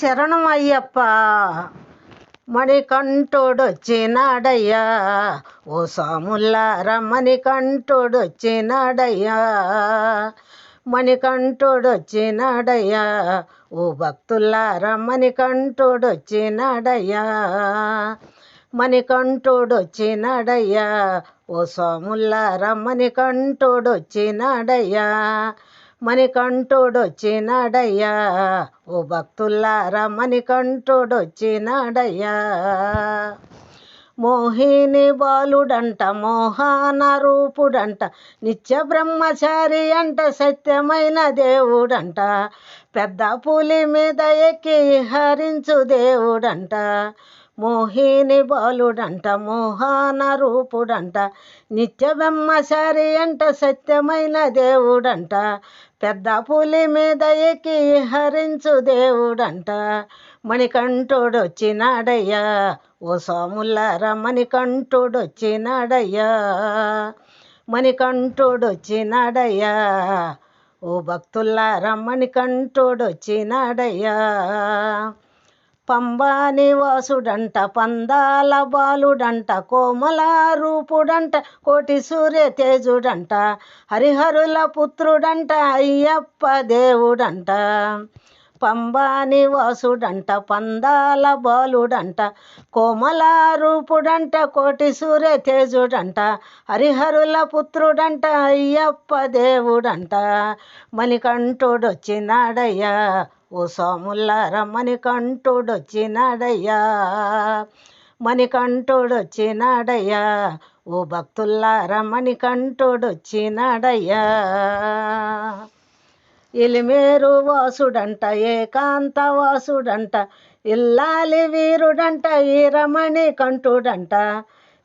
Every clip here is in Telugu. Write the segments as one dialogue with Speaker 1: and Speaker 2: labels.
Speaker 1: శరణం అయ్యప్ప మణికంఠుడొచ్చినాడయ్యా. ఓ సాముల్లార మణికంఠుడొచ్చినాడయ్యా మణికంఠుడొచ్చినాడయ్యా. ఓ భక్తుల్లార మణికంఠుడొచ్చినాడయ్యా మణికంఠుడొచ్చినాడయ్యా. ఓ సోముల్లార మణికంఠుడొచ్చినాడయ్యా మణికంఠుడొచ్చినాడయ్యా. ఓ భక్తుల్లారా మణికంఠుడొచ్చినాడయ్యా. మోహిని బాలుడంట మోహన రూపుడంట నిత్య బ్రహ్మచారి అంట సత్యమైన దేవుడంట. పెద్ద పులి మీద ఎక్కి హరించు దేవుడంట. మోహిని బాలుడంట మోహన రూపుడంట నిత్య బ్రహ్మచారి అంట సత్యమైన దేవుడంట పెద్ద పులి మీద ఎక్కి హరించు దేవుడంట. మణికంఠుడొచ్చినాడయ్యా ఓ సోములారా మణికంఠుడొచ్చినాడయ్యా మణికంఠుడొచ్చినాడయ్యా ఓ భక్తుల్లారా మణికంఠుడొచ్చినాడయ్యా. పంబాని వాసుడంట పందాల బాలుడంట కోమల రూపుడంట కోటి సూర్య తేజుడంట హరిహరుల పుత్రుడంట అయ్యప్ప దేవుడంట. పంబాని నివాసుడంట పందాల బాలుడంట కోమల రూపుడంట కోటి సూర్య తేజుడంట హరిహరుల పుత్రుడంట అయ్యప్ప దేవుడంట. మణికంఠుడొచ్చినాడయ్యా ఓ సోముల్లార మణికంఠుడొచ్చినాడయ్యా మణికంఠుడొచ్చినాడయ్యా ఓ భక్తుల్లార మణికంఠుడొచ్చినాడయ్యా ఇలిమేరు వాసుడంట ఏకాంత వాసుడంట ఇల్లాలి వీరుడంట ఈరమణి కంఠుడంట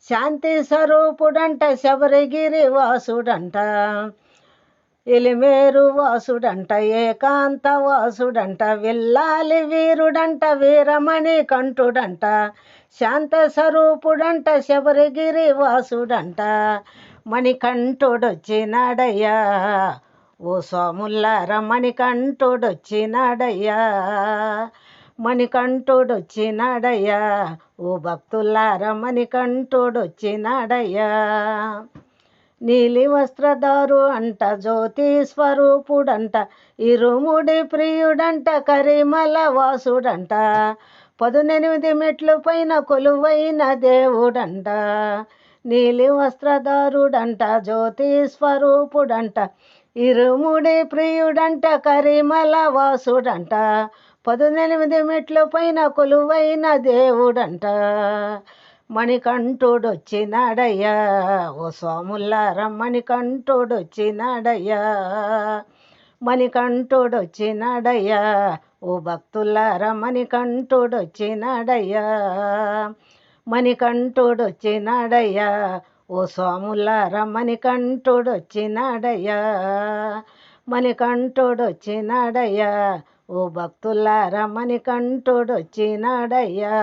Speaker 1: శాంతి స్వరూపుడంట శబరిగిరి వాసుడంట. ఇలిమేరు వాసుడంట ఏకాంత వాసుడంట విల్లాలి వీరుడంట వీరమణి కంఠుడంట శాంత స్వరూపుడంట శబరిగిరి వాసుడంట. మణికంఠుడొచ్చినాడయ్యా ఓ సోముల్లార మణికంఠుడొచ్చినాడయ్యా. మణికంఠుడొచ్చినాడయ్యా ఓ భక్తుల్లార మణికంఠుడొచ్చినాడయ్యా. నీలి వస్త్రదారు అంట జ్యోతి స్వరూపుడంట ఇరుముడి ప్రియుడంట కరిమల వాసుడంట. పదునెనిమిది మెట్లు పైన కొలువైన దేవుడంట. నీలి వస్త్రదారుడంట జ్యోతి స్వరూపుడంట ఇరుముడి ప్రియుడంట కరిమల వాసుడంట. పదునెనిమిది మెట్లు పైన కొలువైన దేవుడంట. మణికంఠుడొచ్చినాడయ్యా. ఓ సోముల్లార మణికంఠుడొచ్చినాడయ్యా. మణికంఠుడొచ్చినాడయ్యా. ఓ భక్తులారా మణికంఠుడొచ్చినాడయ్యా. మణికంఠుడొచ్చినాడయ్యా. ఓ స్వాములారా మణికంఠుడొచ్చినాడయ్యా. మణికంఠుడొచ్చినాడయ్యా. ఓ భక్తులారా మణికంఠుడొచ్చినాడయ్యా.